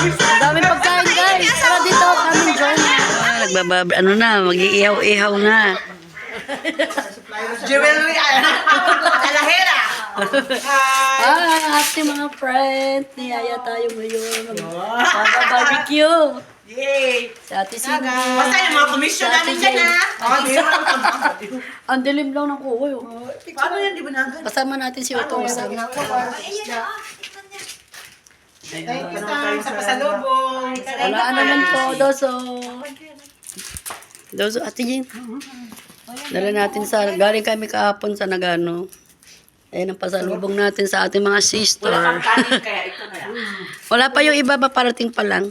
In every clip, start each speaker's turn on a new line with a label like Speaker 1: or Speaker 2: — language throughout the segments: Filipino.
Speaker 1: Daming pagkain guys. Tara dito, kami join. Ah, nagbabab, ano na, mag-iihaw-ihaw na.
Speaker 2: Jewelry, kalahera.
Speaker 1: Ah, ate mga friends, niyaya tayo ngayon. Mag-barbecue.
Speaker 2: Yay!
Speaker 1: Si ate Cindy.
Speaker 2: Basta yung mga komisyon
Speaker 1: Si
Speaker 2: namin dyan,
Speaker 1: Jane.
Speaker 2: ha? Oh, di ba?
Speaker 1: Ang dilim lang ng kukoy. oh.
Speaker 2: Paano yan, di ba nagan?
Speaker 1: Kasama natin si Otong Sam.
Speaker 2: Thank you, Sam, sa pasalubong.
Speaker 1: Wala naman po, Doso. Doso, ate Jean. Dala natin sa, galing kami kahapon sa Nagano. Ayan ang pasalubong natin sa ating mga sister.
Speaker 2: Kanin, kaya ito na yan.
Speaker 1: Wala pa yung iba, ba parating pa lang.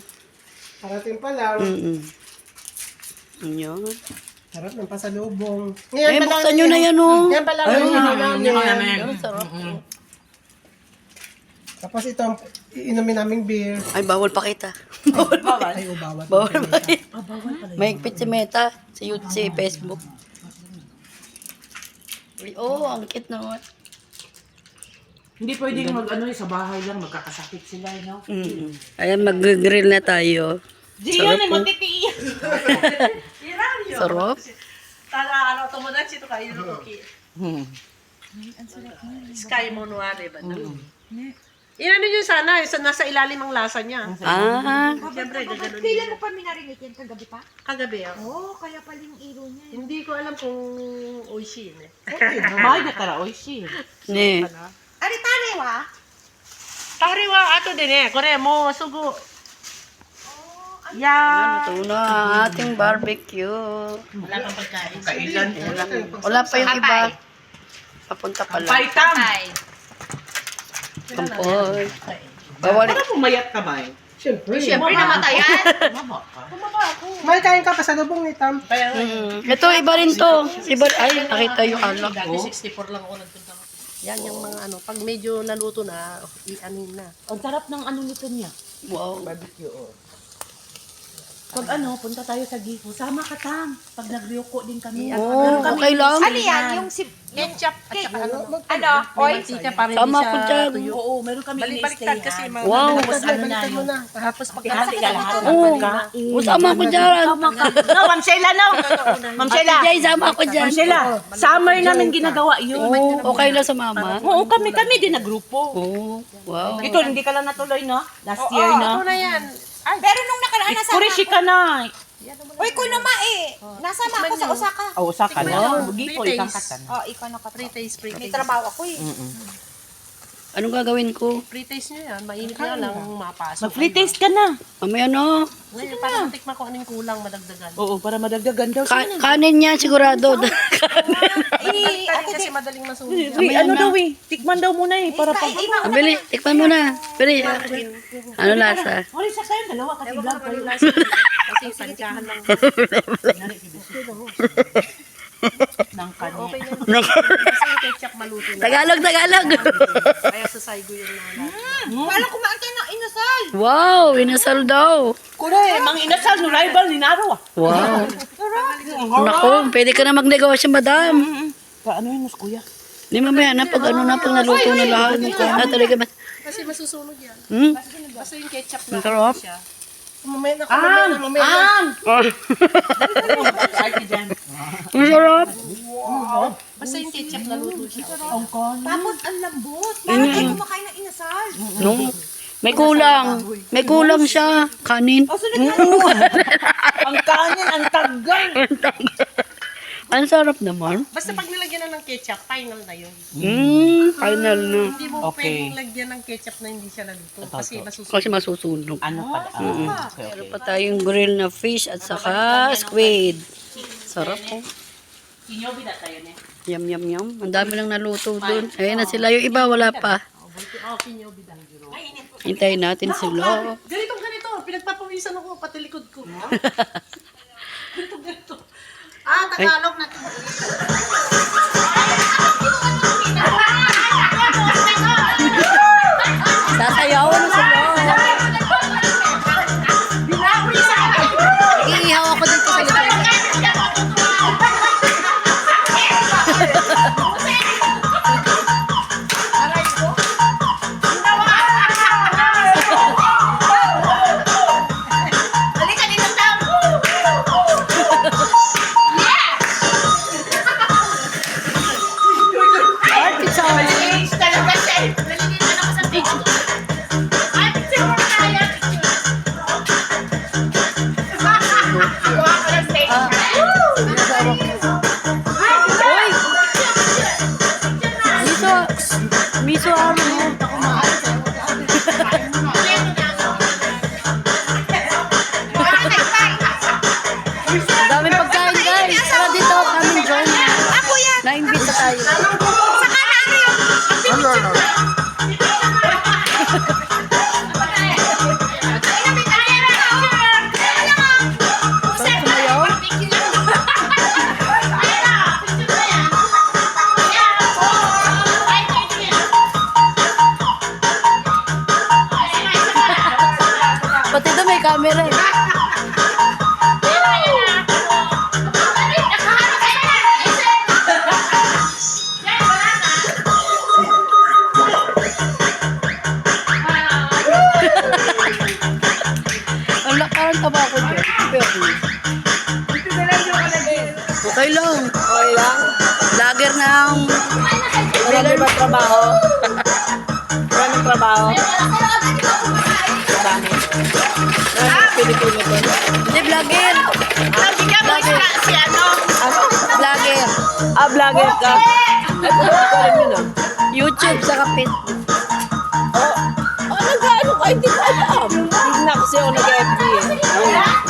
Speaker 3: Parating pa lang.
Speaker 1: Mm-mm. Ayun.
Speaker 3: Sarap ng pasalubong.
Speaker 1: Eh, buksan nyo na yan, oh.
Speaker 3: Yan pala
Speaker 1: Ayun,
Speaker 3: yung
Speaker 1: ah.
Speaker 3: namin.
Speaker 1: Ayun, sarap.
Speaker 3: Tapos ito ang iinumin naming beer.
Speaker 1: Ay, bawal pa kita.
Speaker 3: Ay, oh, bawal.
Speaker 1: Bawal pa kita. Mahigpit si Meta, si YouTube, si Facebook. Uy, Oh, ang cute naman.
Speaker 4: Hindi pwedeng mag ano eh, sa bahay lang, magkakasakit sila, eh, no?
Speaker 1: Mm. Ayan, mag-grill na tayo.
Speaker 4: Diyan
Speaker 1: Sarap
Speaker 4: eh,
Speaker 1: po.
Speaker 4: magtitiis.
Speaker 1: Sarap.
Speaker 2: Tara, ano, tomodachi to kayo no koki. Sky mo nuare ba? Yan ano yun sana, sa nasa ilalim ang lasa niya.
Speaker 1: Ah,
Speaker 2: Siyempre, gaganon
Speaker 5: Kailan mo pa minarinig yan kagabi pa?
Speaker 2: Kagabi ah.
Speaker 5: Oo, oh, kaya pala yung iro niya.
Speaker 2: Hindi ko alam kung oishi yun eh.
Speaker 4: Mahal na tara, oishi.
Speaker 1: ni.
Speaker 5: Ari tane wa?
Speaker 2: Tariwa ato din eh. Kore mo, sugo. Yeah.
Speaker 1: Ito na ang ating barbecue.
Speaker 2: Wala pang pagkain. Kailan?
Speaker 1: Wala pa yung iba. Papunta pa lang.
Speaker 4: Paitam!
Speaker 1: Kampoy. Bawal.
Speaker 4: Para pumayat ka ba eh?
Speaker 3: Siyempre.
Speaker 5: Siyempre namatayan.
Speaker 3: May kain ka pasalubong ni Tam.
Speaker 1: Mm. Ito, iba rin to. Iba, ay, nakita yung alak.
Speaker 2: Dati 64 lang ako nagpunta. Yan yung mga ano, pag medyo naluto na, i-anin na.
Speaker 4: Ang sarap ng ano nito niya.
Speaker 1: Wow.
Speaker 4: Pag ano, punta tayo sa Gifu. Sama ka, Tam. Pag nagriyoko din kami.
Speaker 1: Oh, okay lang.
Speaker 5: Ano yan? Yung si...
Speaker 2: Ketchup at saka ano.
Speaker 5: Ano? Oy?
Speaker 2: Mantika para
Speaker 1: Tama
Speaker 2: hindi
Speaker 1: ko
Speaker 2: siya
Speaker 1: dyan.
Speaker 2: tuyo.
Speaker 4: Oo, meron kami
Speaker 2: Balik-baliktad kasi mga
Speaker 1: Wow.
Speaker 4: Tapos ano na yun.
Speaker 2: Tapos pag
Speaker 4: Hati ka lahat ng
Speaker 1: Oo.
Speaker 4: pagkain.
Speaker 1: Oh, sama ko dyan.
Speaker 4: No, Ma'am Sheila, no. Ma'am Sheila.
Speaker 1: Jay, sama ko dyan.
Speaker 4: Ma'am Sheila, summer namin ginagawa yun.
Speaker 1: Oh, okay lang sa mama.
Speaker 4: Oo, kami, kami din na grupo.
Speaker 1: Oh, wow.
Speaker 4: Ito, hindi ka lang natuloy, no? Last year, no?
Speaker 2: na yan?
Speaker 5: Pero nung nakaraan nasama
Speaker 4: Kurishi ka na.
Speaker 5: Uy, kuno ma eh. Nasama ako sa Osaka.
Speaker 4: Oh, usa ka na.
Speaker 2: Three
Speaker 4: Gifu,
Speaker 2: days.
Speaker 4: ikang katan.
Speaker 5: Oh, ikaw na ka.
Speaker 2: Free taste, free
Speaker 5: May
Speaker 2: taste.
Speaker 5: trabaho ako eh.
Speaker 1: Anong gagawin ko?
Speaker 2: Free taste nyo yan. Mainit nga lang mapasok.
Speaker 4: Mag-free taste ka na.
Speaker 1: Mamaya no.
Speaker 2: Ngayon, para matikman ko anong kulang madagdagan.
Speaker 4: Oo, para madagdagan daw
Speaker 1: Ka- kanin yan sigurado.
Speaker 5: Eh,
Speaker 2: Kanin
Speaker 5: ako
Speaker 2: kasi madaling masunog.
Speaker 4: Uy, ano daw eh. Tikman daw muna eh. Para pag...
Speaker 5: Iba
Speaker 1: Ah, Bili, tikman mo na. Bili. Ano lasa?
Speaker 4: Wala sa kayo, dalawa kasi vlog kayo.
Speaker 2: Kasi pansahan lang.
Speaker 4: Ng kanya.
Speaker 2: Okay na. Kasi yung ketchup maluto na.
Speaker 1: Tagalog, Tagalog.
Speaker 2: Kaya sa saigo yung nalala.
Speaker 5: Paano kumain kayo ng inasal?
Speaker 1: Wow, inasal daw.
Speaker 4: Kure, mang inasal no rival ni Naro ah.
Speaker 1: Wow. Naku, pwede ka na magnegosyo, madam.
Speaker 4: Paano yun, mas kuya?
Speaker 1: Di mamaya na pag ano na, pag naluto na lahat. Na talaga ba?
Speaker 2: Kasi masusunog yan.
Speaker 1: Hmm?
Speaker 2: Basta yung ketchup
Speaker 1: Ang
Speaker 2: na
Speaker 1: sarap.
Speaker 2: siya.
Speaker 3: Mamaya na, mamaya na, mamaya na.
Speaker 1: Ah. Ang sarap.
Speaker 2: Basta yung ketchup na luto siya.
Speaker 5: Tapos ang lambot. Paano kayo kumakain ng inasal?
Speaker 1: No. May kulang. May kulang siya. Kanin.
Speaker 4: Ang kanin, ang tagal.
Speaker 1: Ang sarap naman.
Speaker 2: Basta pag nilagyan na ng ketchup, final na yun.
Speaker 1: Hmm, final na.
Speaker 2: Hindi mo
Speaker 4: Okay.
Speaker 2: pwedeng lagyan ng ketchup na hindi siya naluto. Kasi masusunog.
Speaker 1: Kasi masusunog.
Speaker 4: Ano pa? Ah, okay, okay.
Speaker 1: Pa tayong grill na fish at saka squid. Sarap oh.
Speaker 4: Kinyobi na tayo ne.
Speaker 1: Yum, yum, yum. Ang dami lang naluto dun. Ayun na sila. Yung iba, wala pa.
Speaker 2: Bidang giro.
Speaker 1: Hintayin natin sila.
Speaker 2: Ganitong ganito, pinagpapawisan ako, pati likod ko. ganito, ganito. Ah, Tagalog na.
Speaker 1: Na-invite na
Speaker 5: tayo. Saka na ano yung Vlogger ng... Marami ba trabaho? Marami trabaho? Marami. Marami Pilipino ko. Hindi, vlogger.
Speaker 4: Nabigyan mo isa si ano.
Speaker 5: Ano? Vlogger. Ah, vlogger ka? Ay, pwede ko rin yun ah. YouTube sa kapit. Oh, oh nag-ano ka? Hindi ko alam. Hindi na kasi ako nag